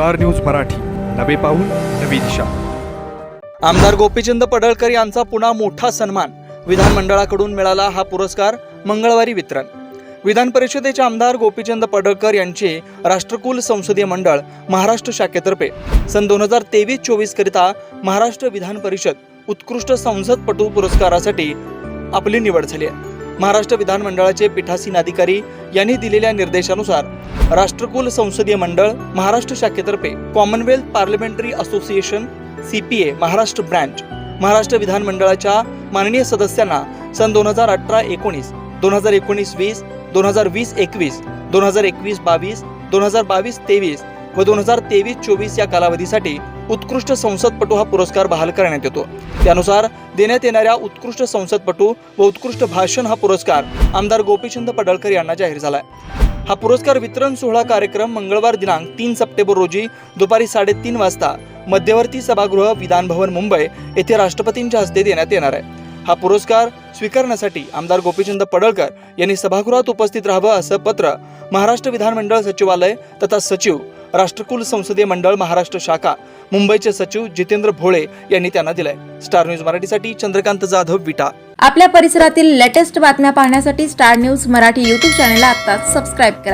Star news Marathi. नवे पाऊल नवी दिशा. आमदार गोपीचंद पडळकर यांचा पुन्हा मोठा सन्मान. विधानमंडळाकडून मिळाला हा पुरस्कार मंगळवारी वितरण. विधान परिषदेचे आमदार गोपीचंद पडळकर यांचे राष्ट्रकुल संसदीय मंडळ महाराष्ट्र शाखेतर्फे सन दोन हजार तेवीस चोवीस करिता महाराष्ट्र विधान परिषद उत्कृष्ट संसदपटू पुरस्कारासाठी आपली निवड झाली आहे. महाराष्ट्र विधानमंडळाचे पीठासीन अधिकारी यांनी दिलेल्या निर्देशानुसार राष्ट्रकुल संसदीय मंडळ महाराष्ट्र शाखेतर्फे Commonwealth parliamentary association C P A Maharashtra branch Maharashtra विधानमंडळाच्या माननीय सदस्यांना सन दोन हजार अठरा एकोणीस दोन हजार एकोणीस वीस दोन हजार वीस एकवीस दोन हजार एकवीस बावीस दोन हजार बावीस तेवीस व दोन हजार तेवीस चोवीस या कालावधीसाठी उत्कृष्ट संसदपटू हा पुरस्कार बहाल करण्यात येतो. त्यानुसार देण्यात येणाऱ्या उत्कृष्ट संसदपटू व उत्कृष्ट भाषण हा पुरस्कार आमदार गोपीचंद पडळकर यांना जाहीर झालाय. हा पुरस्कार वितरण सोहळा कार्यक्रम मंगळवार दिनांक तीन सप्टेंबर रोजी दुपारी साडेतीन वाजता मध्यवर्ती सभागृह विधानभवन मुंबई येथे राष्ट्रपतींच्या हस्ते देण्यात येणार आहे. हा पुरस्कार स्वीकारण्यासाठी आमदार गोपीचंद पडळकर यांनी सभागृहात उपस्थित राहावं असं पत्र महाराष्ट्र विधानमंडळ सचिवालय तथा सचिव राष्ट्रकुल संसदीय मंडळ महाराष्ट्र शाखा मुंबईचे सचिव जितेंद्र भोळे यांनी त्यांना दिलाय. स्टार न्यूज मराठीसाठी चंद्रकांत जाधव विटा. आपल्या परिसरातील लेटेस्ट बातम्या पाहण्यासाठी Star News Marathi YouTube channel आता सबस्क्राईब करा.